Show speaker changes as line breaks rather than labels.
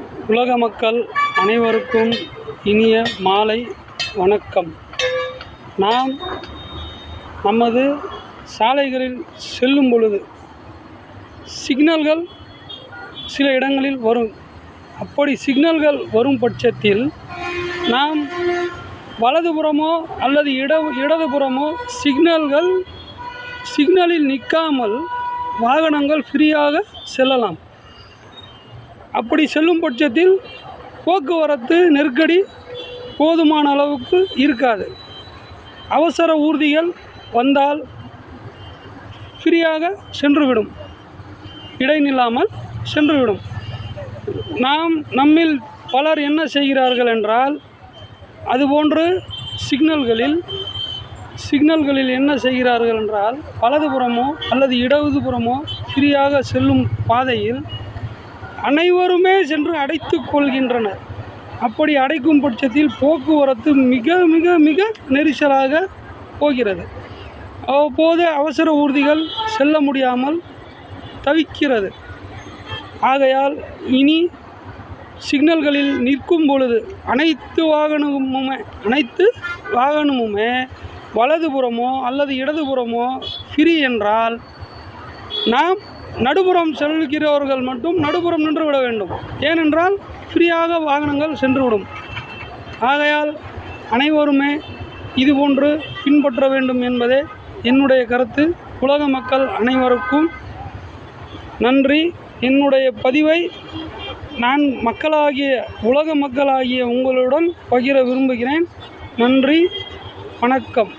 உலக மக்கள் அனைவருக்கும் இனிய மாலை வணக்கம். நாம் நமது சாலைகளில் செல்லும் பொழுது சிக்னல்கள் சில இடங்களில் வரும். அப்படி சிக்னல்கள் வரும் பட்சத்தில் நாம் வலதுபுறமோ அல்லது இட இடதுபுறமோ சிக்னல்கள் சிக்னலில் நிற்காமல் வாகனங்கள் ஃப்ரீயாக செல்லலாம். அப்படி செல்லும் பட்சத்தில் போக்குவரத்து நெருக்கடி போதுமான அளவுக்கு இருக்காது. அவசர ஊர்திகள் வந்தால் ஃப்ரீயாக சென்றுவிடும். இடைநில்லாமல் சென்றுவிடும். நாம் நம்மில் பலர் என்ன செய்கிறார்கள் என்றால் அதுபோன்று சிக்னல்களில் சிக்னல்களில் என்ன செய்கிறார்கள் என்றால் வலதுபுறமோ அல்லது இடதுபுறமோ ஃப்ரீயாக செல்லும் பாதையில் அனைவருமே சென்று அடைத்து கொள்கின்றனர். அப்படி அடைக்கும் பட்சத்தில் போக்குவரத்து மிக மிக மிக நெரிசலாக போகிறது. அவ்வப்போது அவசர ஊர்திகள் செல்ல முடியாமல் தவிக்கிறது. ஆகையால் இனி சிக்னல்களில் நிற்கும் பொழுது அனைத்து வாகனமுமே அனைத்து வாகனமுமே வலதுபுறமோ அல்லது இடதுபுறமோ ஃப்ரீ என்றால் நாம் நடுபுறம் செல்கிறவர்கள் மட்டும் நடுபுறம் நின்று விட வேண்டும். ஏனென்றால் ஃப்ரீயாக வாகனங்கள் சென்றுவிடும் ஆகையால் அனைவருமே இதுபோன்று பின்பற்ற வேண்டும் என்பதே என்னுடைய கருத்து. உலக மக்கள் அனைவருக்கும் நன்றி. என்னுடைய பதிவை நான் மக்களாகிய உலக மக்களாகிய உங்களுடன் பகிர விரும்புகிறேன். நன்றி. வணக்கம்.